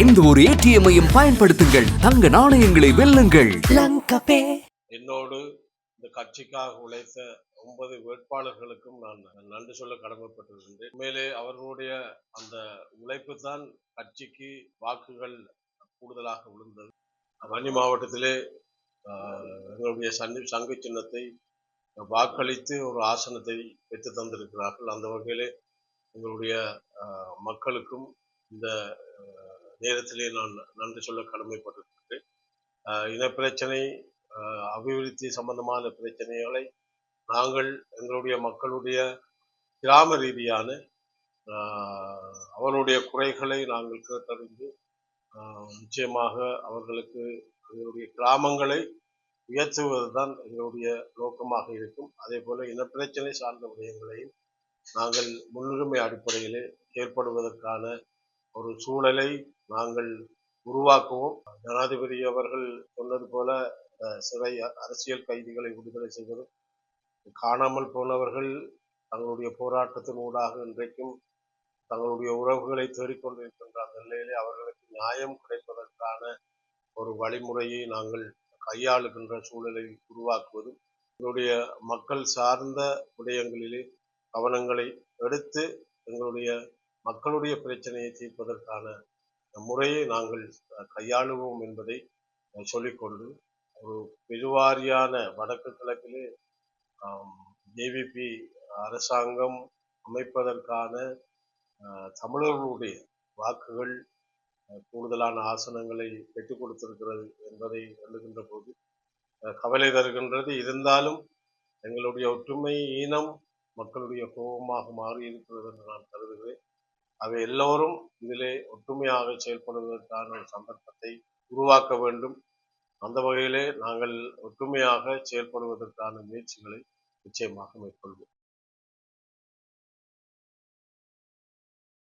எந்த ஒரு ஏடிஎம்மையும் பயன்படுத்துங்கள். தங்க நாணயங்களை வெல்லுங்கள். என்னோடு இந்த கட்சிக்காக உழைத்த ஒன்பது வேட்பாளர்களுக்கும் நான் நன்றி சொல்ல கடமைப்பட்டிருக்கின்றேன். உண்மையிலே அவர்களுடைய அந்த உழைப்பு தான் கட்சிக்கு வாக்குகள் கூடுதலாக விழுந்தது. வன்னி மாவட்டத்திலே ஆஹ், எங்களுடைய சந்தி சங்கு சின்னத்தை வாக்களித்து ஒரு ஆசனத்தை பெற்று தந்திருக்கிறார்கள். அந்த வகையிலே எங்களுடைய ஆஹ், மக்களுக்கும் இந்த நேரத்திலே நான் நன்றி சொல்ல கடமைப்பட்டிருக்கிறேன் ஆஹ், இனப்பிரச்சனை அபிவிருத்தி சம்பந்தமான பிரச்சனைகளை நாங்கள் எங்களுடைய மக்களுடைய கிராம ரீதியான ஆஹ், அவருடைய குறைகளை நாங்கள் கேட்டறிந்து ஆஹ், நிச்சயமாக அவர்களுக்கு எங்களுடைய கிராமங்களை உயர்த்துவது தான் எங்களுடைய நோக்கமாக இருக்கும். அதே போல இனப்பிரச்சனை சார்ந்த விடயங்களையும் நாங்கள் முன்னுரிமை அடிப்படையிலே ஏற்படுவதற்கான ஒரு சூழலை நாங்கள் உருவாக்குவோம். ஜனாதிபதி அவர்கள் சொன்னது போல சிறை அரசியல் கைதிகளை விடுதலை செய்வதும் காணாமல் போனவர்கள் தங்களுடைய போராட்டத்தின் ஊடாக இன்றைக்கும் தங்களுடைய உறவுகளை தேடிக்கொண்டிருக்கின்ற அந்த நிலையிலே அவர்களுக்கு நியாயம் கிடைப்பதற்கான ஒரு வழிமுறையை நாங்கள் கையாளுகின்ற சூழலை உருவாக்குவதும் எங்களுடைய மக்கள் சார்ந்த விடயங்களிலே கவனங்களை எடுத்து எங்களுடைய மக்களுடைய பிரச்சனையை தீர்ப்பதற்கான முறையை நாங்கள் கையாளுவோம் என்பதை சொல்லிக்கொண்டு ஒரு பெருவாரியான வடக்கு கிழக்கிலே ஜேவிபி அரசாங்கம் அமைப்பதற்கான தமிழர்களுடைய வாக்குகள் கூடுதலான ஆசனங்களை பெற்றுக் கொடுத்திருக்கிறது என்பதை எழுகின்ற போது கவலை தருகின்றது. இருந்தாலும் எங்களுடைய ஒற்றுமை ஈனம் மக்களுடைய கோபமாக மாறி இருக்கிறது என்று நான் கருதுகிறேன். அவை எல்லோரும் இதிலே ஒற்றுமையாக செயல்படுவதற்கான ஒரு சந்தர்ப்பத்தை உருவாக்க வேண்டும். அந்த வகையிலே நாங்கள் ஒற்றுமையாக செயல்படுவதற்கான முயற்சிகளை நிச்சயமாக மேற்கொள்வோம்.